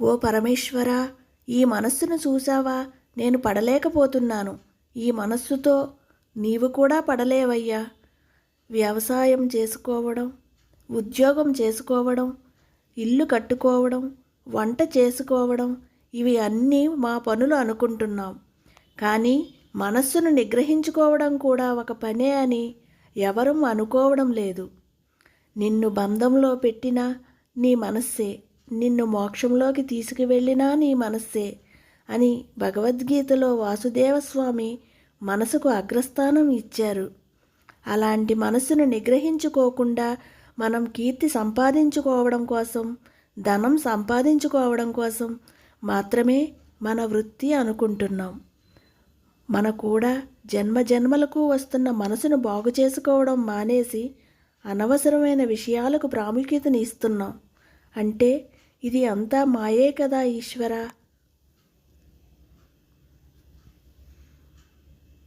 ఓ పరమేశ్వరా ఈ మనస్సును చూసావా నేను పడలేకపోతున్నాను. ఈ మనస్సుతో నీవు కూడా పడలేవయ్యా. వ్యవసాయం చేసుకోవడం ఉద్యోగం చేసుకోవడం ఇల్లు కట్టుకోవడం వంట చేసుకోవడం ఇవి అన్నీ మా పనులు అనుకుంటున్నాం. కానీ మనస్సును నిగ్రహించుకోవడం కూడా ఒక పనే అని ఎవరూ అనుకోవడం లేదు. నిన్ను బంధంలో పెట్టినా నీ మనస్సే. నిన్ను మోక్షంలోకి తీసుకువెళ్ళినా నీ మనస్సే అని భగవద్గీతలో వాసుదేవస్వామి మనసుకు అగ్రస్థానం ఇచ్చారు. అలాంటి మనసును నిగ్రహించుకోకుండా మనం కీర్తి సంపాదించుకోవడం కోసం ధనం సంపాదించుకోవడం కోసం మాత్రమే మన వృత్తి అనుకుంటున్నాం. మన కూడా జన్మ జన్మలకు వస్తున్న మనసును బాగు చేసుకోవడం మానేసి అనవసరమైన విషయాలకు ప్రాముఖ్యతని ఇస్తున్నాం. అంటే ఇది అంతా మాయే కదా ఈశ్వరా?